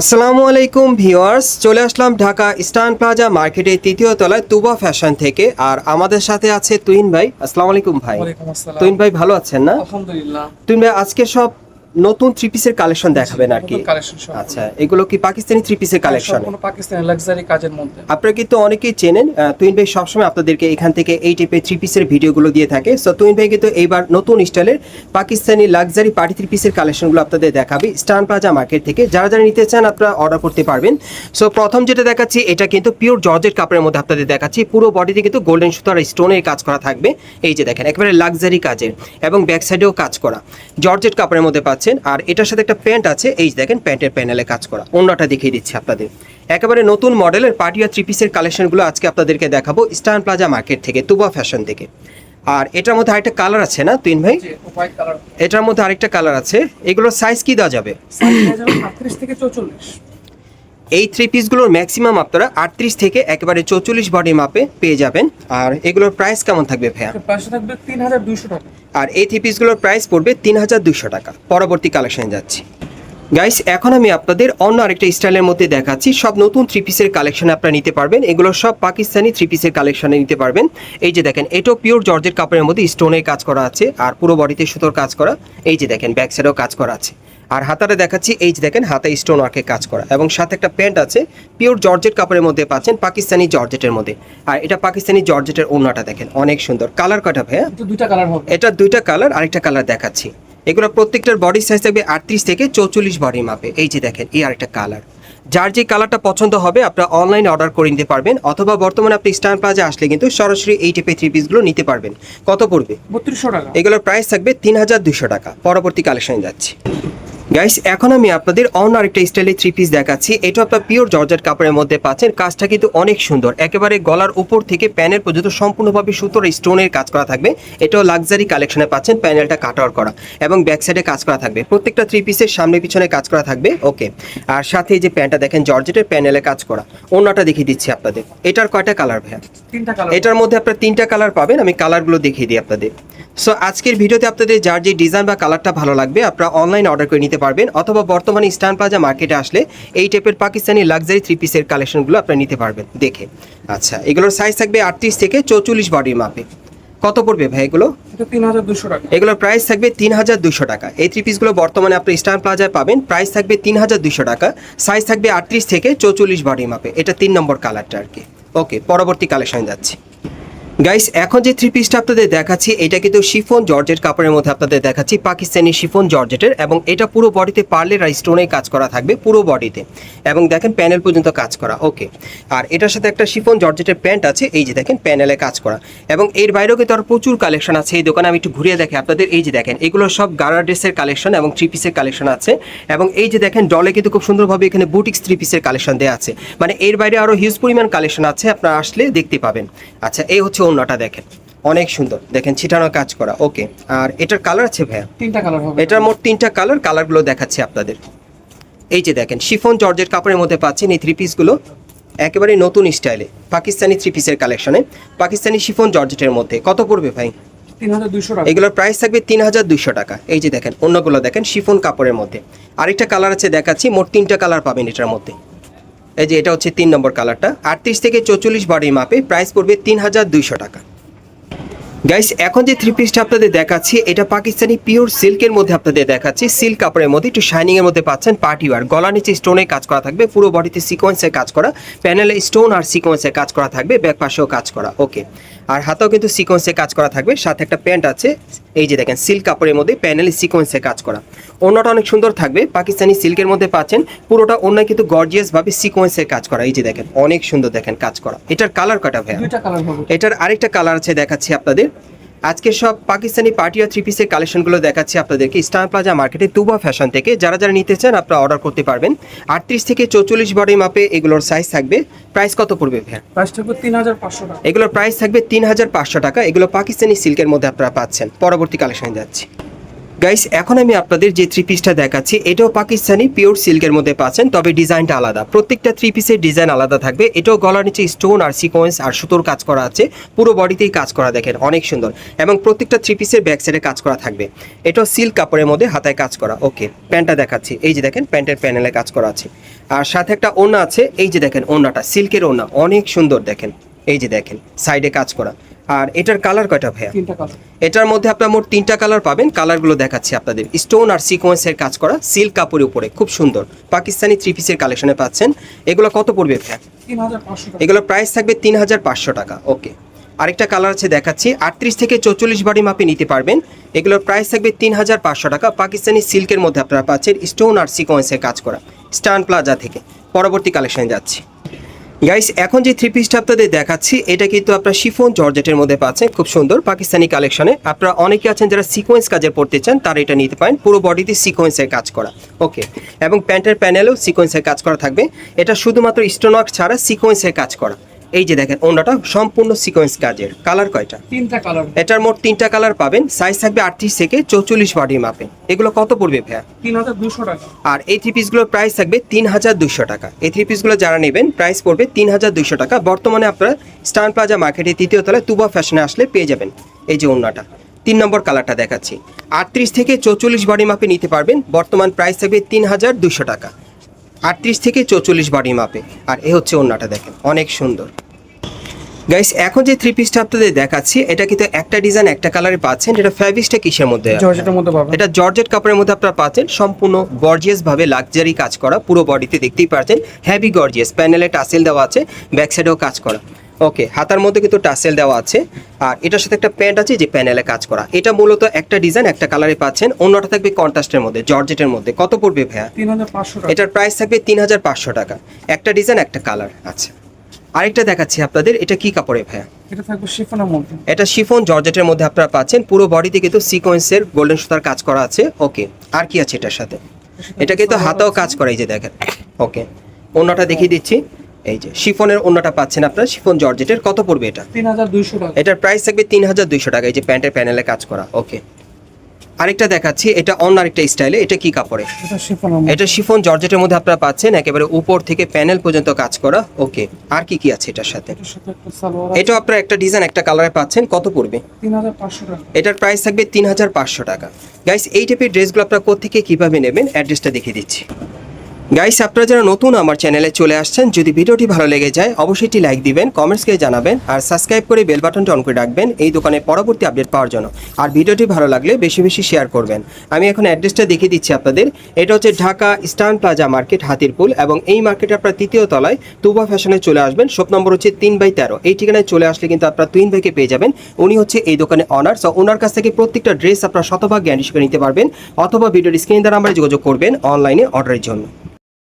আসসালামু আলাইকুম ভিওয়ার্স চলে আসলাম ঢাকা স্টান প্লাজা মার্কেটের তৃতীয় তলায় তুবা ফ্যাশন থেকে। আর আমাদের সাথে আছে তুইন ভাই। আসসালামু আলাইকুম ভাই। তুইন ভাই ভালো আছেন না? আলহামদুলিল্লাহ। তুইন ভাই আজকে সব নতুন থ্রি পিসের কালেকশন দেখাবেন আর কি। আচ্ছা এগুলো কি পাকিস্তানি থ্রি পিসের কালেকশন পাকিস্তানি লাক্সারি কাজের মধ্যে। আপনারা কিন্তু অনেকেই চেনেন তুইন ভাই সবসময় আপনাদেরকে এখান থেকে এই টাইপের থ্রি পিসের ভিডিওগুলো দিয়ে থাকে। সো তুইন ভাই কিন্তু এইবার নতুন স্টাইলের পাকিস্তানি লাক্সারি পার্টি থ্রি পিসের কালেকশনগুলো আপনাদের দেখাবে স্টান প্লাজা মার্কেট থেকে। যারা যারা নিতে চান আপনারা অর্ডার করতে পারবেন। সো প্রথম যেটা দেখাচ্ছি এটা কিন্তু পিওর জর্জেট কাপড়ের মধ্যে আপনাদের দেখাচ্ছি। পুরো বডিতে কিন্তু গোল্ডেন সুতার স্টোনের কাজ করা থাকবে। এই যে দেখেন একেবারে লাক্সারি কাজের এবং ব্যাক সাইডেও কাজ করা। জর্জেট কাপড়ের মধ্যে পাচ্ছেন আর এটার সাথে একটা প্যান্ট আছে এই দেখেন প্যান্টের প্যানেলে কাজ করা। অন্যটা দেখিয়ে দিচ্ছি আপনাদের। একেবারে নতুন মডেলের পার্টিয়া থ্রি পিসের কালেকশনগুলো আজকে আপনাদেরকে দেখাবো স্টান প্লাজা মার্কেট থেকে তুবা ফ্যাশন থেকে। আর এটার মধ্যে আরেকটা কালার আছে না তিন ভাই? এটার মধ্যে আরেকটা কালার আছে এগুলোর সাইজ কি দেওয়া যাবে? সাইজ যাবে 38 থেকে 44 এই থ্রি পিসগুলোর ম্যাক্সিমাম আপনারা আটত্রিশ থেকে একেবারে চৌচল্লিশ বডি মাপে পেয়ে যাবেন। আর এগুলোর প্রাইস কেমন থাকবে ভাইয়া? থাকবে তিন হাজার দুইশো টাকা। আর এই থ্রি পিসগুলোর প্রাইস পড়বে তিন হাজার দুশো টাকা। পরবর্তী কালেকশন যাচ্ছি। গাইস এখন আমি আপনাদের অন্য আরেকটা স্টাইলের মধ্যে দেখাচ্ছি। সব নতুন থ্রি পিসের কালেকশন আপনারা নিতে পারবেন। এগুলো সব পাকিস্তানি থ্রি পিসের কালেকশনে নিতে পারবেন। এই যে দেখেন এটাও পিওর জর্জের কাপড়ের মধ্যে স্টোনের কাজ করা আছে আর পুরো বডিতে সুতোর কাজ করা। এই যে দেখেন ব্যাক সাইডেও কাজ করা আছে। আর হাতারে দেখাচ্ছি এই যে দেখেন হাতে স্টোন ওয়ার্কে কাজ করা। এবং সাথে একটা প্যান্ট আছে পিওর জর্জেট কাপড়ের মধ্যে পাচ্ছেন পাকিস্তানি জর্জেটের মধ্যে। আর এটা পাকিস্তানি জর্জেটের ওড়নাটা দেখেন অনেক সুন্দর। কালার কটা ভাইয়া? দুইটা কালার এটা দুইটা কালার আরেকটা কালার দেখাচ্ছি। এগুলো প্রত্যেকটার বডি সাইজ থাকবে আটত্রিশ থেকে চৌচল্লিশ বডি মাপে। এই যে দেখেন এই আরেকটা কালার যার যে কালারটা পছন্দ হবে আপনারা অনলাইনে অর্ডার করে নিতে পারবেন অথবা বর্তমানে আপনি স্টার প্লাজা আসলে কিন্তু সরাসরি এই টাইপের থ্রি পিসগুলো নিতে পারবেন। কত পড়বে? 3200 টাকা। এগুলোর প্রাইস থাকবে তিন হাজার দুশো টাকা। পরবর্তী কালেকশনে যাচ্ছি। গাইস এখন আমি আপনাদের অন্য আরেকটা স্টাইলের থ্রি পিস দেখাচ্ছি। এটা আপনার পিওর জর্জেট কাপড়ের মধ্যে পাচ্ছেন। কাজটা কিন্তু অনেক সুন্দর। একেবারে গলার উপর থেকে প্যানেল পর্যন্ত সম্পূর্ণভাবে সুতোর স্টোনের কাজ করা থাকবে। এটাও লাক্সারি কালেকশনে পাচ্ছেন প্যানেলটা কাটার করা। এবং ব্যাক সাইডে কাজ করা থাকবে। প্রত্যেকটা থ্রি পিসের সামনে পিছনে কাজ করা থাকবে। ওকে আর সাথে এই যে প্যান্টটা দেখেন জর্জেটের প্যানেলে কাজ করা। অন্যটা দেখিয়ে দিচ্ছি আপনাদের। এটার কয়টা কালার ভাইয়া? তিনটা কালার এটার মধ্যে আপনার তিনটা কালার পাবেন। আমি কালারগুলো দেখিয়ে দিই আপনাদের। সো আজকের ভিডিওতে আপনাদের যার যে ডিজাইন বা কালারটা ভালো লাগবে আপনারা অনলাইন অর্ডার করে নিতে পারবেন অথবা বর্তমানে স্টান প্লাজা মার্কেটে আসলে এই টাইপের পাকিস্তানি লাক্সারি থ্রি পিসের কালেকশনগুলো আপনারা নিতে পারবেন দেখে। আচ্ছা এগুলোর সাইজ থাকবে আটত্রিশ থেকে চৌচল্লিশ বডির মাপে। কত পড়বে ভাই এগুলো? এটা 3200 টাকা। এগুলোর প্রাইস থাকবে তিন হাজার দুশো টাকা। এই থ্রি পিসগুলো বর্তমানে আপনি স্টান প্লাজায় পাবেন প্রাইস থাকবে তিন হাজার দুশো টাকা। সাইজ থাকবে আটত্রিশ থেকে চৌচল্লিশ বডি মাপে। এটা তিন নম্বর কালারটা আর কি। ওকে পরবর্তী কালেকশন যাচ্ছি। গাইস এখন যে থ্রি পিসটা আপনাদের দেখাচ্ছি, এটা কিন্তু শিফন জর্জেট কাপড়ের মধ্যে আপনাদের দেখাচ্ছি, পাকিস্তানি শিফন জর্জেটের, এবং এটা পুরো বডিতে পার্লের আর স্টোনে কাজ করা থাকবে, পুরো বডিতে এবং দেখেন প্যানেল পর্যন্ত কাজ করা ওকে আর এটার সাথে একটা শিফন জর্জেটের প্যান্ট আছে, এই যে দেখেন প্যানেলে কাজ করা। এবং এর বাইরেও কিন্তু আর প্রচুর কালেকশন আছে এই দোকানে, আমি একটু ঘুরিয়ে দেখি আপনাদের, এই যে দেখেন, এগুলো সব গারা ড্রেসের কালেকশন এবং থ্রি পিসের কালেকশন আছে। এবং এই যে দেখেন ডলে কিন্তু খুব সুন্দরভাবে এখানে বুটিক্স থ্রি পিসের কালেকশন দেওয়া আছে। মানে এর বাইরে আরও হিউজ পরিমাণ কালেকশন আছে, আপনারা আসলে দেখতে পাবেন। আচ্ছা এই হচ্ছে অন্যটা দেখেন। অনেক সুন্দর। দেখেন ছিটানো কাজ করা। ওকে আর এটার কালার আছে ভাইয়া? তিনটা কালার হবে। এটার মোট তিনটা কালার কালারগুলো দেখাচ্ছি আপনাদের। এই যে দেখেন শিফন জর্জের কাপড়ের মধ্যে পাচ্ছেন এই থ্রি পিসগুলো একেবারে নতুন স্টাইলে পাকিস্তানি থ্রি পিসের কালেকশনে পাকিস্তানি শিফন জর্জেটের মধ্যে। কত পড়বে ভাই? 3200 টাকা। এগুলোর প্রাইস থাকবে তিন হাজার দুশো টাকা। এই যে দেখেন অন্যগুলো দেখেন শিফন কাপড়ের মধ্যে। আরেকটা কালার আছে দেখাচ্ছি মোট তিনটা কালার পাবেন এটার মধ্যে। এই যে এটা হচ্ছে তিন নম্বর কালারটা। আটত্রিশ থেকে চৌচল্লিশ বডির মাপে প্রাইস পড়বে তিন হাজার দুইশো টাকা। গাইস এখন যে থ্রি পিসটা আপনাদের দেখাচ্ছি, এটা পাকিস্তানি পিওর সিল্কের মধ্যে আপনাদের দেখাচ্ছি। সিল্ক কাপড়ের মধ্যে, একটু শাইনিং এর মধ্যে পাচ্ছেন পার্টি ওয়ার গলা নিচে স্টোনে কাজ করা থাকবে, পুরো বডিতে সিকোয়েন্সের কাজ করা। প্যানেলে স্টোন আর সিকোয়েন্সের কাজ করা থাকবে ব্যাক পাশেও কাজ করা ওকে আর হাতেও কিন্তু সিকোয়েন্সের কাজ করা থাকবে, সাথে একটা প্যান্ট আছে। এই যে দেখেন সিল্ক কাপড়ের মধ্যে প্যানেলে সিকোয়েন্সের কাজ করা। অন্যটা অনেক সুন্দর থাকবে। পাকিস্তানি সিল্কের মধ্যে পাচ্ছেন পুরোটা অন্য কিন্তু গর্জিয়াস ভাবে সিকোয়েন্সের কাজ করা। এই যে দেখেন অনেক সুন্দর দেখেন কাজ করা। এটার কালার কাটা ভাইয়া? এটার আরেকটা কালার আছে দেখাচ্ছি আপনাদের। আজকে সব পাকিস্তানি পার্টি আর থ্রি পিসের কালেকশনগুলো দেখাচ্ছি আপনাদেরকে। স্টার প্লাজা মার্কেটে তুবা ফ্যাশন থেকে। যারা যারা নিতে চান আপনারা অর্ডার করতে পারবেন। আটত্রিশ থেকে চৌচল্লিশ বডি মাপে এগুলোর সাইজ থাকবে। প্রাইস কত পড়বে প্রাইস থাকবে 3500 টাকা। এগুলোর প্রাইস থাকবে তিন হাজার পাঁচশো টাকা। এগুলো পাকিস্তানি সিল্কের মধ্যে আপনারা পাচ্ছেন। পরবর্তী কালেকশন যাচ্ছি। গাইস এখন আমি আপনাদের যে থ্রি পিসটা দেখাচ্ছি, এটাও পাকিস্তানি পিওর সিল্কের মধ্যে পাচ্ছেন, তবে ডিজাইনটা আলাদা। প্রত্যেকটা থ্রি পিসের ডিজাইন আলাদা থাকবে। এটাও গলার নিচে স্টোন আর সিকোয়েন্স আর সুতোর কাজ করা আছে। পুরো বডিতেই কাজ করা দেখেন, অনেক সুন্দর। এবং প্রত্যেকটা থ্রি পিসের ব্যাক সাইডে কাজ করা থাকবে। এটাও সিল্ক কাপড়ের মধ্যে হাতায় কাজ করা। ওকে প্যান্টটা দেখাচ্ছি। এই যে দেখেন, প্যান্টের প্যানেলে কাজ করা আছে। আর সাথে একটা ওড়না আছে। এই যে দেখেন, ওড়নাটা সিল্কের ওড়না। অনেক সুন্দর দেখেন। এই যে দেখেন সাইডে কাজ করা। আর এটার কালার কয়টা ভাইয়া? তিনটা কালার এটার মধ্যে আপনার মোট তিনটা কালার পাবেন কালারগুলো দেখাচ্ছি আপনাদের। স্টোন আর সিকোয়েন্সের কাজ করা সিল্ক কাপড়ের উপরে খুব সুন্দর। পাকিস্তানি থ্রি পিসের কালেকশনে পাচ্ছেন। এগুলো কত পড়বে ভাইয়া? এগুলোর প্রাইস থাকবে তিন হাজার পাঁচশো টাকা ওকে আরেকটা কালার আছে দেখাচ্ছি আটত্রিশ থেকে চৌচল্লিশ বাড়ি মাপে নিতে পারবেন। এগুলোর প্রাইস থাকবে তিন হাজার পাঁচশো টাকা পাকিস্তানি সিল্কের মধ্যে আপনারা পাচ্ছেন স্টোন আর সিকোয়েন্সের কাজ করা স্টান প্লাজা থেকে। পরবর্তী কালেকশনে যাচ্ছি। গাইস এখন যে থ্রি পিসটা আপনাদের দেখাচ্ছি, এটা কিন্তু আপনার শিফন জর্জেটের মধ্যে পাচ্ছেন, খুব সুন্দর, পাকিস্তানি কালেকশনে। আপনারা অনেকে আছেন যারা সিকোয়েন্স কাজের পড়তে চান, তারা এটা নিতে পারেন, পুরো বডিতে সিকোয়েন্সের কাজ করা ওকে এবং প্যান্টের প্যানেলেও সিকোয়েন্সের কাজ করা থাকবে। এটা শুধুমাত্র স্টোনওয়ার্ক ছাড়া সিকোয়েন্সের কাজ করা। এই যে দেখেন অন্যটা সম্পূর্ণ সিকোয়েন্স কাজের। কালার কয়টা? তিনটা কালার এটার মোট তিনটা কালার পাবেন সাইজ থাকবে আটত্রিশ থেকে চৌচল্লিশ বডি মাপে এগুলো কত পড়বে ভাইয়া? তিন হাজার দুশো টাকা। আর এই থ্রি পিসগুলোর প্রাইস থাকবে তিন হাজার দুশো টাকা। এই থ্রি পিসগুলো যারা নেবেন প্রাইস পড়বে তিন হাজার দুশো টাকা। বর্তমানে আপনারা স্টান প্লাজা মার্কেটে তৃতীয় তলায় তুবা ফ্যাশনে আসলে পেয়ে যাবেন এই যে ওড়নাটা। তিন নম্বর কালারটা দেখাচ্ছি। আটত্রিশ থেকে চৌচল্লিশ বডি মাপে নিতে পারবেন বর্তমান প্রাইস থাকবে তিন হাজার দুশো টাকা। আটত্রিশ থেকে চৌচল্লিশ বডি মাপে আর এ হচ্ছে ওড়নাটা দেখেন অনেক সুন্দর। গাইস এখন যে থ্রি পিসটা আপনাদের দেখাচ্ছি এটা কিন্তু একটা ডিজাইন একটা কালারে পাচ্ছেন এটা ফ্যাব্রিক্সটা কিসের মধ্যে জর্জেটের মধ্যে পাবেন। এটা জর্জেট কাপড়ের মধ্যে আপনারা পাচ্ছেন সম্পূর্ণ গর্জিয়াস ভাবে লাক্সারি কাজ করা পুরো বডিতে দেখতেই পাচ্ছেন। হেভি গর্জিয়াস প্যানেলে টাসেল দেওয়া আছে ব্যাক সাইডেও কাজ করা। ওকে হাতার মধ্যে কিন্তু টাসেল দেওয়া আছে। আর এটার সাথে একটা প্যান্ট আছে যে প্যানেলে কাজ করা। এটা মূলত একটা ডিজাইন একটা কালারে পাচ্ছেন। অন্যটা থাকবে কন্ট্রাস্টের মধ্যে জর্জেটের মধ্যে। কত পড়বে ভাইয়া? এটার প্রাইস থাকবে তিন হাজার পাঁচশো টাকা। একটা ডিজাইন একটা কালার আচ্ছা আরেকটা দেখাচ্ছি আপনাদের এটা কি কাপড়ে ভাইয়া? এটা থাকবে শিফনের মধ্যে। এটা শিফন জর্জেটের মধ্যে আপনারা পাচ্ছেন। পুরো বডিতে কিন্তু সিকোয়েন্সের গোল্ডেন সুতার কাজ করা আছে। ওকে আর কি আছে এটার সাথে? এটা কিন্তু হাতেও কাজ করা এই যে দেখেন। ওকে অন্যটা দেখিয়ে দিচ্ছি। এই যে শিফনের অন্যটা পাচ্ছেন আপনারা শিফন জর্জেটের কত পড়বে এটা? তিন হাজার দুইশো টাকা। এটার প্রাইস থাকবে তিন হাজার দুইশো টাকা এই যে প্যান্টের প্যানেলে কাজ করা ওকে। আরেকটা দেখাচ্ছি এটা অন্য আরেকটা স্টাইলে এটা কি কাপড়ে? এটা শিফন জর্জেটের মধ্যে আপনারা পাচ্ছেন একেবারে উপর থেকে প্যানেল পর্যন্ত কাজ করা ওকে। আর কি কি আছে এটার সাথে? এটা আপনারা একটা ডিজাইন একটা কালারে পাচ্ছেন কত পড়বে? এটার প্রাইস থাকবে তিন হাজার পাঁচশো টাকা। গাইস এই টাইপের ড্রেসগুলো আপনারা কোথেকে কীভাবে নেবেন? অ্যাড্রেসটা দেখিয়ে দিচ্ছি। গাইস আপনারা যারা নতুন আমার চ্যানেলে চলে আসছেন, যদি ভিডিওটি ভালো লেগে যায়, অবশ্যই একটি লাইক দিবেন কমেন্টসকে জানাবেন, আর সাবস্ক্রাইব করে বেল বাটনটা অন করে রাখবেন, এই দোকানে পরবর্তী আপডেট পাওয়ার জন্য। আর ভিডিওটি ভালো লাগলে বেশি বেশি শেয়ার করবেন। আমি এখন অ্যাড্রেসটা দেখিয়ে দিচ্ছি আপনাদের। এটা হচ্ছে Dhaka Eastern plaza market Hatirpool, এবং এই মার্কেটে আপনারা তৃতীয় তলায় তুবা ফ্যাশনে চলে আসবেন। শপ নম্বর হচ্ছে তিন বাই তেরো। এই ঠিকানায় চলে আসলে কিন্তু আপনারা তিন ভাইকে পেয়ে যাবেন। উনি হচ্ছে এই দোকানে অনার সো ওনার কাছ থেকে প্রত্যেকটা ড্রেস আপনারা শতভাগ গ্যারান্টি নিতে পারবেন, অথবা ভিডিওর স্ক্রিন দ্বারা আমরা যোগাযোগ করবেন অনলাইনে অর্ডারের জন্য।